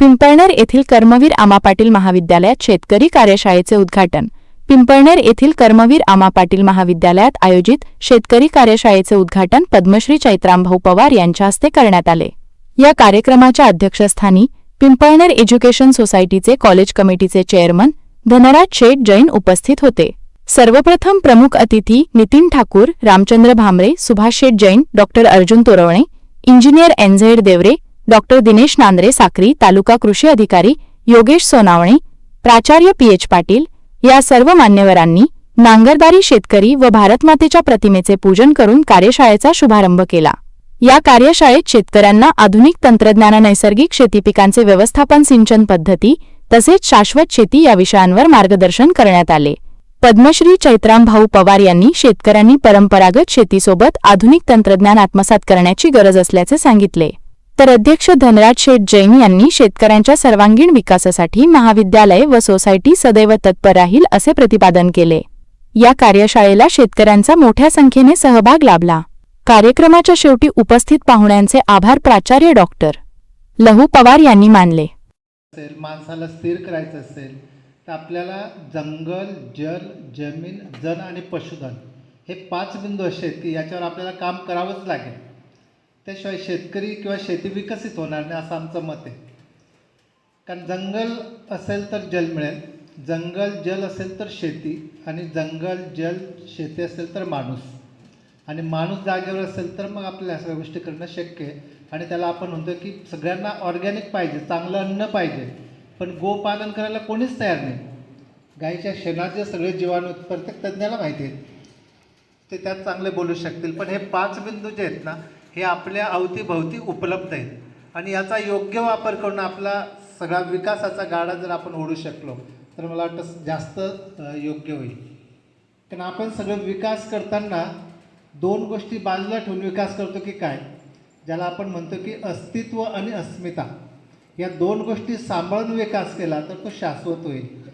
पिंपळनेर येथील कर्मवीर आमा पाटील महाविद्यालयात शेतकरी कार्यशाळेचे उद्घाटन. पिंपळनेर येथील कर्मवीर आमा पाटील महाविद्यालयात आयोजित शेतकरी कार्यशाळेचे उद्घाटन पद्मश्री चैत्रामभाऊ पवार यांच्या हस्ते करण्यात आले. या कार्यक्रमाच्या अध्यक्षस्थानी पिंपळनेर एज्युकेशन सोसायटीचे कॉलेज कमिटीचे चेअरमन धनराज शेठ जैन उपस्थित होते. सर्वप्रथम प्रमुख अतिथी Nitin Thakur Ramchandra Bhamre Subhash Sheth Jain doctor Arjun Torvane engineer NZ Deore doctor Dinesh Nandre Sakri taluka कृषी अधिकारी योगेश सोनावणे प्राचार्य पी एच पाटील या सर्व मान्यवरांनी नांगरदारी शेतकरी व भारतमातेच्या प्रतिमेचे पूजन करून कार्यशाळेचा शुभारंभ केला. या कार्यशाळेत शेतकऱ्यांना आधुनिक तंत्रज्ञान नैसर्गिक शेती पिकांचे व्यवस्थापन सिंचन पद्धती तसेच शाश्वत शेती या विषयांवर मार्गदर्शन करण्यात आले. पद्मश्री चैत्रामभाऊ पवार यांनी शेतकऱ्यांनी परंपरागत शेतीसोबत आधुनिक तंत्रज्ञान आत्मसात करण्याची गरज असल्याचे सांगितले. तर अध्यक्ष धनराज शेठ जैन यांनी शेतकऱ्यांच्या सर्वांगीण विकासासाठी महाविद्यालय व सोसायटी सदैव तत्पर राहील असे प्रतिपादन केले. या कार्यशाळेला शेतकऱ्यांचा मोठ्या संख्येने सहभाग लाभला. कार्यक्रमाच्या शेवटी उपस्थित पाहुण्यांचे आभार प्राचार्य डॉक्टर लहू पवार यांनी मानले. माणसाला स्थिर करायचं असेल तर आपल्याला जंगल जल जमीन जन आणि पशुधन हे पाच बिंदू असे की याच्यावर आपल्याला काम करावंच लागेल. त्याशिवाय शेतकरी किंवा शेती विकसित होणार नाही असं आमचं मत आहे. कारण जंगल असेल तर जल मिळेल जंगल जल असेल तर शेती आणि जंगल जल शेती असेल तर माणूस. आणि माणूस जागेवर असेल तर मग आपल्याला सगळ्या गोष्टी करणं शक्य आहे. आणि त्याला आपण म्हणतो की सगळ्यांना ऑर्गॅनिक पाहिजे चांगलं अन्न पाहिजे. पण गोपालन करायला कोणीच तयार नाही. गाईच्या शेणाचे सगळे जीवाणू प्रत्येक तज्ज्ञाला माहिती आहेत ते त्यात चांगले बोलू शकतील. पण हे पाच बिंदू जे आहेत ना हे आपल्या अवतीभवती उपलब्ध आहेत. आणि याचा योग्य वापर करून आपला सगळा विकासाचा गाडा जर आपण ओढू शकलो तर मला वाटतं जास्त योग्य होईल. कारण आपण सगळं विकास करताना दोन गोष्टी बाजूला ठेवून विकास करतो की काय? ज्याला आपण म्हणतो की अस्तित्व आणि अस्मिता. या दोन गोष्टी सांभाळून विकास केला तर तो शाश्वत होईल.